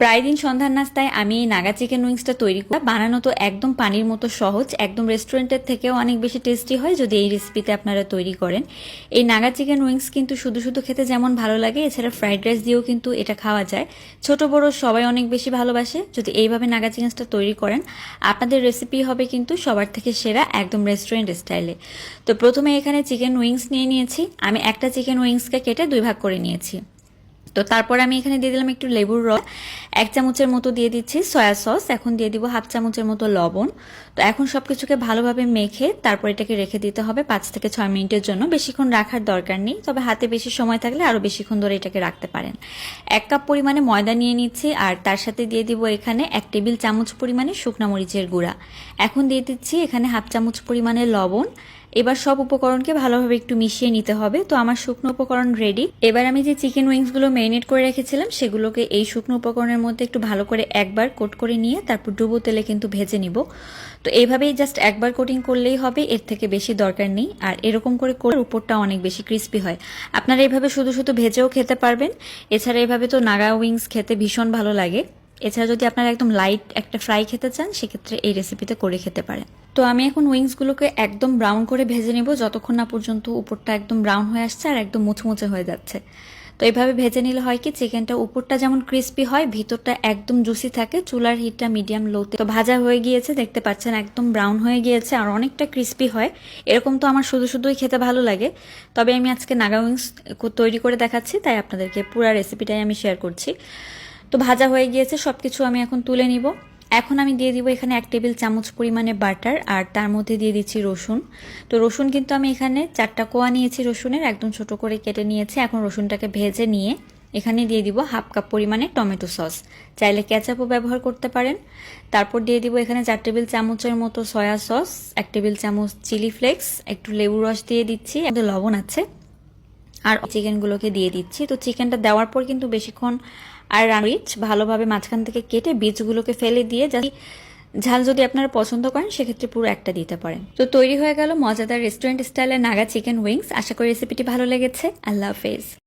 প্রায় দিন সন্ধ্যার নাস্তায় আমি এই নাগা চিকেন উইংসটা তৈরি করি। বানানো তো একদম পানির মতো সহজ, একদম রেস্টুরেন্টের থেকেও অনেক বেশি টেস্টি হয় যদি এই রেসিপিতে আপনারা তৈরি করেন। এই নাগা চিকেন উইংস কিন্তু শুধু শুধু খেতে যেমন ভালো লাগে, এছাড়া ফ্রাইড রাইস দিয়েও কিন্তু এটা খাওয়া যায়। ছোট, বড় সবাই অনেক বেশি ভালোবাসে, যদি এইভাবে নাগা চিকেনসটা তৈরি করেন, আপনাদের রেসিপি হবে কিন্তু সবার থেকে সেরা একদম রেস্টুরেন্ট স্টাইলে তো প্রথমে এখানে চিকেন উইংস নিয়ে নিয়েছি, আমি একটা চিকেন উইংসকে কেটে দুই ভাগ করে নিয়েছি। তো তারপর আমি এখানে দিয়ে দিলাম একটু লেবুর রস, এক চামচের মতো দিয়ে দিচ্ছি সয়া সস, এখন দিয়ে দিব হাফ চামচের মতো লবণ। তো এখন সব কিছুকে ভালোভাবে মেখে তারপর এটাকে রেখে দিতে হবে পাঁচ থেকে ছয় মিনিটের জন্য। বেশিক্ষণ রাখার দরকার নেই, তবে হাতে বেশি সময় থাকলে আরও বেশিক্ষণ ধরে এটাকে রাখতে পারেন। এক কাপ পরিমাণে ময়দা নিয়ে নিচ্ছি, আর তার সাথে দিয়ে দিব এখানে এক টেবিল চামচ পরিমাণে শুকনা মরিচের গুঁড়া। এখন দিয়ে দিচ্ছি এখানে হাফ চামচ পরিমাণে লবণ এবার সব উপকরণকে ভালোভাবে একটু মিশিয়ে নিতে হবে। তো আমার শুকনো উপকরণ রেডি এবার আমি যে চিকেন উইংসগুলো ম্যারিনেট করে রেখেছিলাম, সেগুলোকে এই শুকনো উপকরণের মধ্যে একটু ভালো করে একবার কোট করে নিয়ে তারপর ডুবো তেলে কিন্তু ভেজে নিব। তো এইভাবেই জাস্ট একবার কোটিং করলেই হবে, এর থেকে বেশি দরকার নেই। আর এরকম করে করে উপরটা অনেক বেশি ক্রিস্পি হয়। আপনারা এইভাবে শুধু শুধু ভেজেও খেতে পারবেন। এছাড়া এভাবে তো নাগা উইংস খেতে ভীষণ ভালো লাগে। এছাড়া যদি আপনারা একদম লাইট একটা ফ্রাই খেতে চান, সেক্ষেত্রে এই রেসিপিতে করে খেতে পারেন। তো আমি এখন উইংসগুলোকে একদম ব্রাউন করে ভেজে নেব, যতক্ষণ না পর্যন্ত উপরটা একদম ব্রাউন হয়ে আসছে আর একদম মুচমুচে হয়ে যাচ্ছে। তো এইভাবে ভেজে নিলে হয় কি চিকেনটা উপরটা যেমন ক্রিস্পি হয়, ভিতরটা একদম জুসি থাকে, চুলার হিটটা মিডিয়াম লোতে তো ভাজা হয়ে গিয়েছে, দেখতে পাচ্ছেন একদম ব্রাউন হয়ে গিয়েছে আর অনেকটা ক্রিস্পি হয়। এরকম তো আমার শুধু শুধুই খেতে ভালো লাগে। তবে আমি আজকে নাগা উইংস তৈরি করে দেখাচ্ছি, তাই আপনাদেরকে পুরো রেসিপিটাই আমি শেয়ার করছি। তো ভাজা হয়ে গিয়েছে সব কিছু আমি এখন তুলে নিব। এখন আমি দিয়ে দিব এখানে এক টেবিল চামচ পরিমাণে বাটার আর তার মধ্যে দিয়ে দিচ্ছি রসুন। তো রসুন কিন্তু আমি এখানে চারটা কোয়া নিয়েছি রসুনের, একদম ছোট করে কেটে নিয়েছি। এখন রসুনটাকে ভেজে নিয়ে এখানে দিয়ে দিব হাফ কাপ পরিমাণে টমেটো সস। চাইলে ক্যাচাপও ব্যবহার করতে পারেন। তারপর দিয়ে দিব এখানে চার টেবিল চামচের মতো সয়া সস, এক টেবিল চামচ চিলি ফ্লেক্স, একটু লেবু রস দিয়ে দিচ্ছি। লবণ আছে। আর চিকেনগুলোকে দিয়ে দিচ্ছি। তো চিকেনটা দেওয়ার পর কিন্তু বেশিক্ষণ আর রিচ ভালোভাবে মাঝখান থেকে কেটে বীজগুলোকে ফেলে দিয়ে যাতে ঝাল যদি আপনারা পছন্দ করেন, সেক্ষেত্রে পুরো একটা দিতে পারেন। তো তৈরি হয়ে গেল মজাদার রেস্টুরেন্ট স্টাইলের নাগা চিকেন উইংস। আশা করি রেসিপিটি ভালো লেগেছে। আল্লাহ হাফেজ।